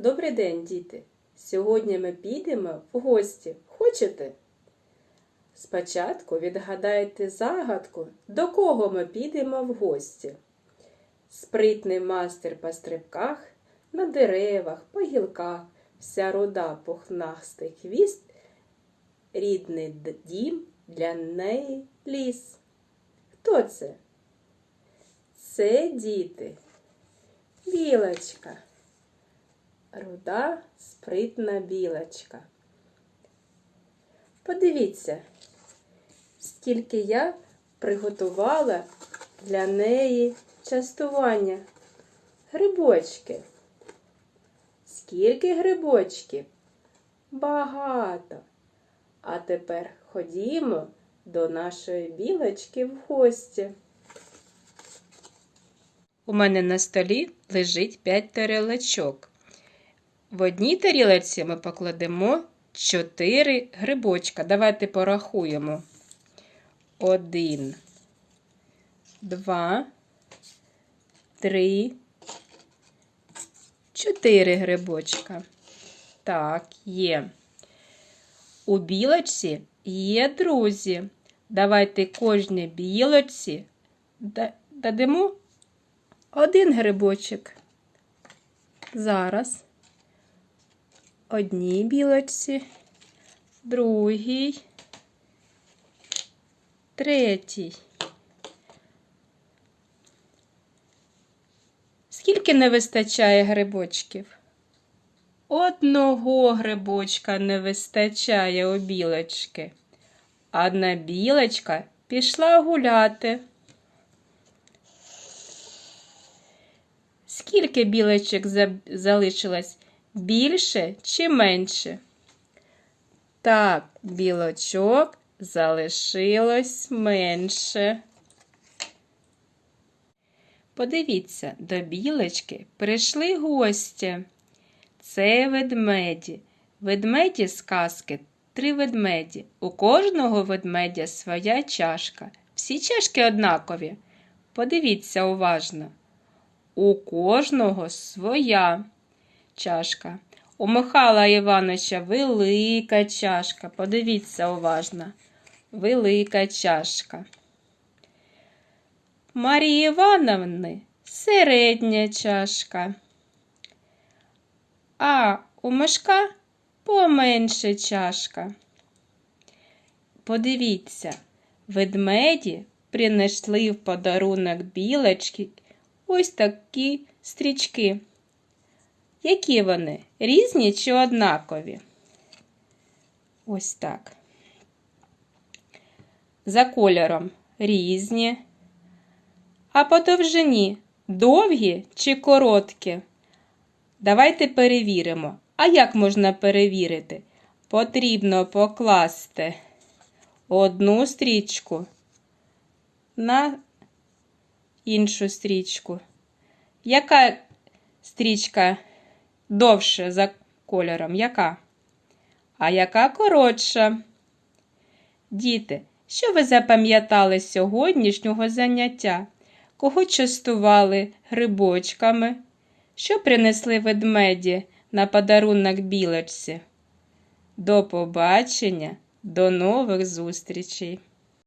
Добрий день, діти! Сьогодні ми підемо в гості. Хочете? Спочатку відгадайте загадку, до кого ми підемо в гості. Спритний мастер по стрибках, на деревах, по гілках, вся руда пухнастий хвіст, рідний дім для неї ліс. Хто це? Це діти. Білочка. Руда, спритна білочка. Подивіться, скільки я приготувала для неї частування. Грибочки. Скільки грибочків? Багато. А тепер ходімо до нашої білочки в гості. У мене на столі лежить 5 тарілочок. В одній тарілочці ми покладемо 4 грибочка. Давайте порахуємо. Один, два, три, чотири грибочка. Так, є. У білочці є друзі. Давайте кожній білочці да- дадимо один грибочок. Зараз. Одній білочці, другій, третій. Скільки не вистачає грибочків? Одного грибочка не вистачає у білочки. Одна білочка пішла гуляти. Скільки білочок залишилось? Більше чи менше? Так, білочок залишилось менше. Подивіться, до білочки прийшли гості. Це ведмеді. Ведмеді з казки три ведмеді. У кожного ведмедя своя чашка. Всі чашки однакові. Подивіться уважно. У кожного своя чашка. У Михайла Івановича велика чашка. Подивіться уважно. Велика чашка. Марії Івановни середня чашка. А у Мишка поменше чашка. Подивіться, ведмеді принесли в подарунок білочки ось такі стрічки. Які вони? Різні чи однакові? Ось так. За кольором різні. А по довжині довгі чи короткі? Давайте перевіримо. А як можна перевірити? Потрібно покласти одну стрічку на іншу стрічку. Яка стрічка довше за кольором? Яка? А яка коротша? Діти, що ви запам'ятали з сьогоднішнього заняття? Кого частували грибочками? Що принесли ведмеді на подарунок білочці? До побачення, до нових зустрічей!